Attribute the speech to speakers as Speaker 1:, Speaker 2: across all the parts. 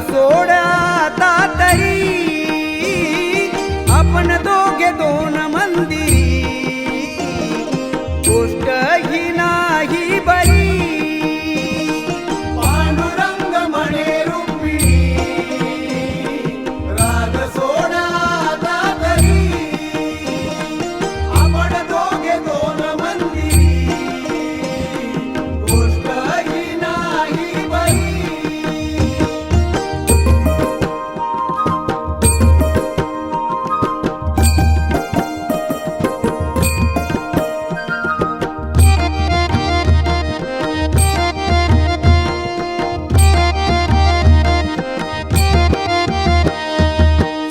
Speaker 1: सोडा आता तरी आपण दोघे दोन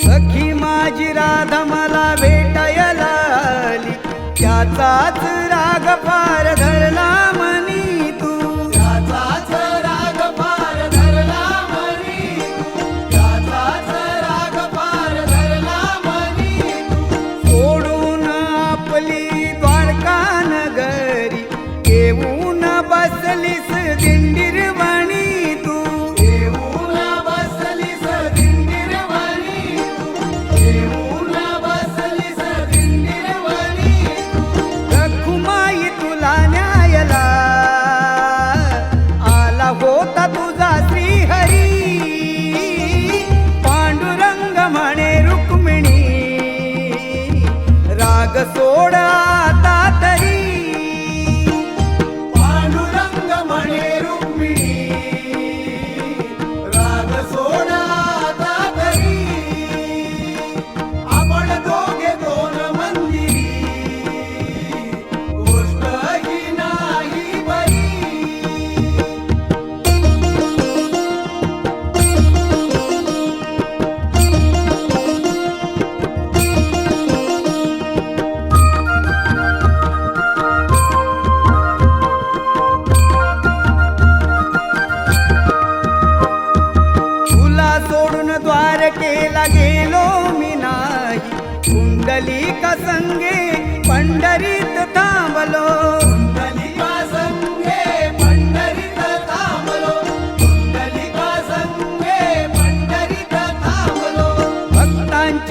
Speaker 1: सखी माझी राधा मला भेटायला आली. त्याचाच राग पार धरला.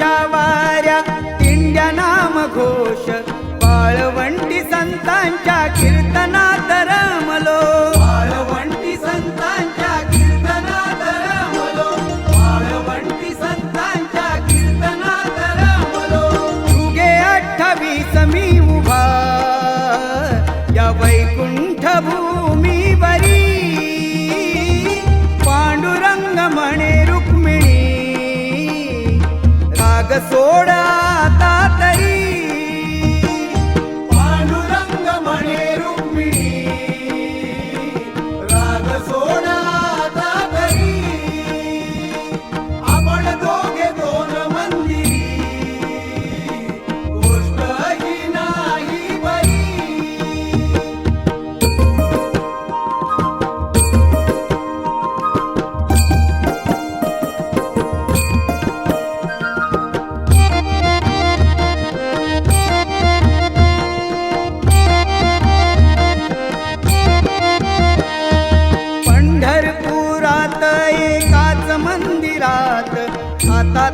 Speaker 1: मोठ्या वाऱ्या किंड्या नाम घोष बाळवंटी संतांच्या कीर्तनात रमलो बाळवंटी संतांच्या कीर्तनात रमलो बाळवंटी संतांच्या कीर्तनात रमलो युगे अठ्ठावीस मी उभा या वैकुंठ भूमीवरी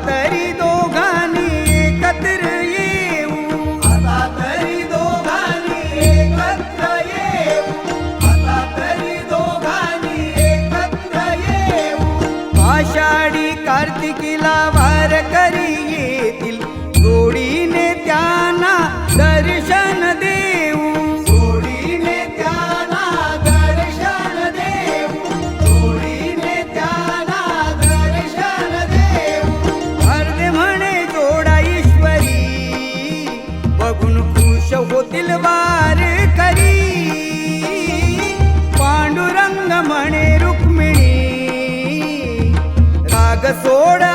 Speaker 1: तरी दोघांनी एकत्र येऊ. आता तरी दोघांनी एकत्र येऊ. आता तरी दोघांनी एकत्र येऊ. आषाढी कार्तिकीला சோழ